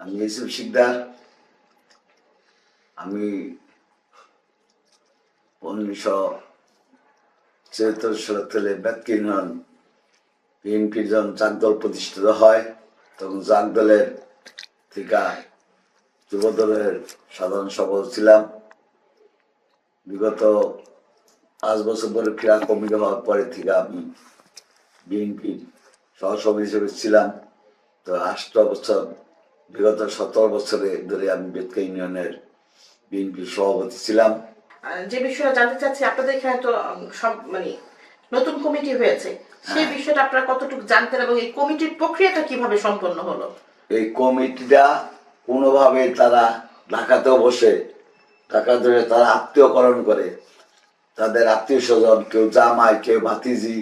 আমি ইউসুফ শিকদার। আমি উনিশশো ছিয়াত্তর সালে থেকে ব্যক্তি ইউনিয়ন বিএনপির যখন জাগদল প্রতিষ্ঠিত হয়, তখন জাগদলের থেকে যুবদলের সাধারণ সভাপতি ছিলাম। বিগত পাঁচ বছর পরে ক্রীড়া কমিটি হওয়ার পরে থেকে আমি বিএনপির সহসভাপতি হিসেবে ছিলাম। তো আষ্ট বছর বিগত সতেরো বছরে ধরে আমি বেতকা ইউনিয়নের বিএনপির সভাপতি ছিলাম। যে বিষয়টা জানতে চাচ্ছি আপনাদের এখানে তো সব মানে নতুন কমিটি হয়েছে। সেই বিষয়টা আপনারা কতটুকু জানতেন এবং এই কমিটির প্রক্রিয়াটা কীভাবে সম্পন্ন হলো? এই কমিটিটা কোনোভাবে তারা ঢাকাতেও বসে ঢাকা ধরে তারা আত্মীয়করণ করে তাদের আত্মীয় স্বজন কেউ জামাই কেউ ভাতিজি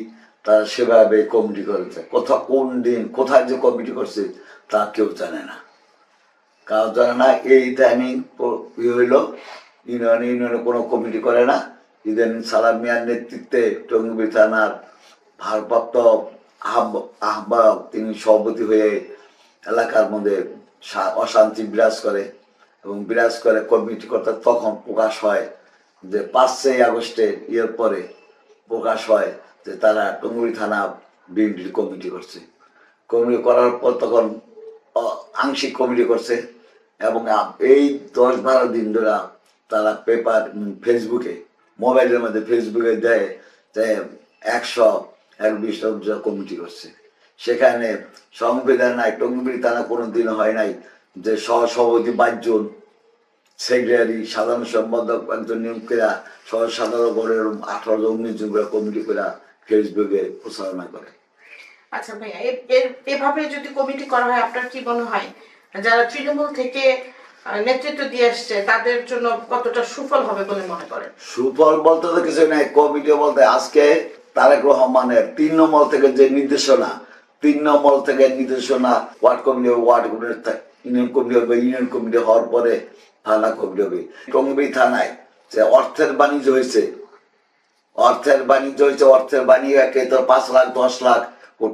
তারা সেভাবে কমিটি করেছে। কোথাও কোন দিন কোথায় যে কমিটি করছে তা কেউ জানে না। কাউ জানে না এই টাইমিং হইল, ইউনিয়ন ইউনিয়নে কোনো কমিটি করে না। ইদানিং সালাম মিয়ার নেতৃত্বে টঙ্গি থানার ভারপ্রাপ্ত আহ্ব- আহ্বায়ক তিনি সভাপতি হয়ে এলাকার মধ্যে অশান্তি বিরাজ করে এবং বিরাজ করে কমিটি করতে তখন প্রকাশ হয় যে পাঁচই আগস্টের ইয়ের পরে প্রকাশ হয় যে তারা টঙ্গুড়ি থানা বিএনপির কমিটি করছে। কমিটি করার পর তখন আংশিক কমিটি করছে। এবং এই দশ বারো দিন ধরে তারা পেপার ফেসবুকে, মোবাইলের মধ্যে ফেসবুকে দেয় যে একশো এক বিশ কমিটি করছে। সেখানে সংবিধান নাই থানা কোনো দিন হয় নাই যে সহসভাপতি পাঁচজন, সেক্রেটারি, সাধারণ সম্পাদক একজন নিয়োগ করে সহ সাধারণ বোর্ডের আঠারো জন, উনিশ জন করে কমিটি করে ফেসবুকে প্রচারণা করে। আচ্ছা ভাইয়া এভাবে যদি কমিটি করা হয়, আপনার কি মনে হয়? যারা তৃণমূল থেকে নেতৃত্ব দিয়ে আসছে, তাদের জন্য কতটা সুফল হবে বলে মনে করেন? সুফল বলতে তো কিছু নেই কমিটি বলতে, আজকে তারেক রহমানের তিন নম্বর থেকে যে নির্দেশনা, তিন নম্বর থেকে নির্দেশনা ward committee, ward union committee হবে, ইউনিয়ন কমিটি হওয়ার পরে থানা কমিটি হবে। টঙ্গি থানায় যে অর্থের বাণিজ্য হয়েছে, অর্থের বাণিজ্য হয়েছে, অর্থের বাণিজ্য কে তো পাঁচ লাখ, দশ লাখ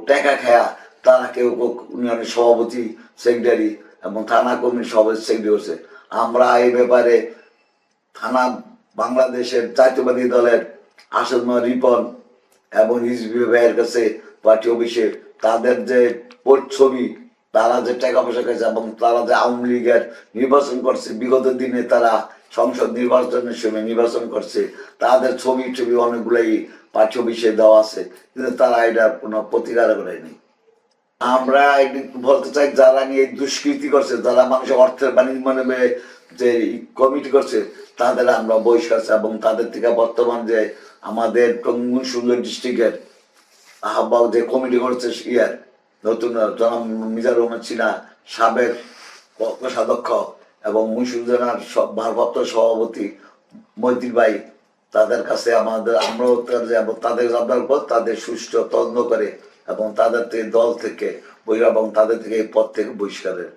টাকা খায়া তারা কেউ ইউনিয়নের সভাপতি, সেক্রেটারি এবং থানা কমিটির সভাপতি সেক্রেটারি হচ্ছে আমরা এই ব্যাপারে থানা বাংলাদেশের জাতীয়বাদী দলের আসন্ন রিপন এবং হিজবি ভাইয়ের কাছে পার্টি অফিসে তাদের যে ছবি তারা যে টাকা পয়সা খাইছে এবং তারা যে আওয়ামী লীগের নির্বাচন করছে, বিগত দিনে তারা সংসদ নির্বাচনের সময় নির্বাচন করছে, তাদের ছবি ছবি অনেকগুলাই পার্টি অফিসে দেওয়া আছে, কিন্তু তারা এটা কোনো প্রতিকার করেনি। আমরা বলতে চাই, যারা নিয়ে দুষ্কৃতি করছে, যারা মানুষের অর্থের বাণিজ্য মানে যে কমিটি করছে, তাদের আমরা বহিষ্কার এবং তাদের থেকে বর্তমান যে আমাদের টঙ্গুন সুন্দর ডিস্ট্রিক্টের আহ্বায়ক যে কমিটি করছে, ইয়ার নতুন জনাব মিজার রহমান সিনহা সাবেক কোষাধ্যক্ষ এবং সব ভারপ্রাপ্ত সভাপতি মৈত্রী ভাই, তাদের কাছে আমাদের আমরাও তাদের পর তাদের সুষ্ঠু তদন্ত করে এবং তাদের থেকে দল থেকে বই এবং তাদের থেকে এই পদ থেকে বহিষ্কারের।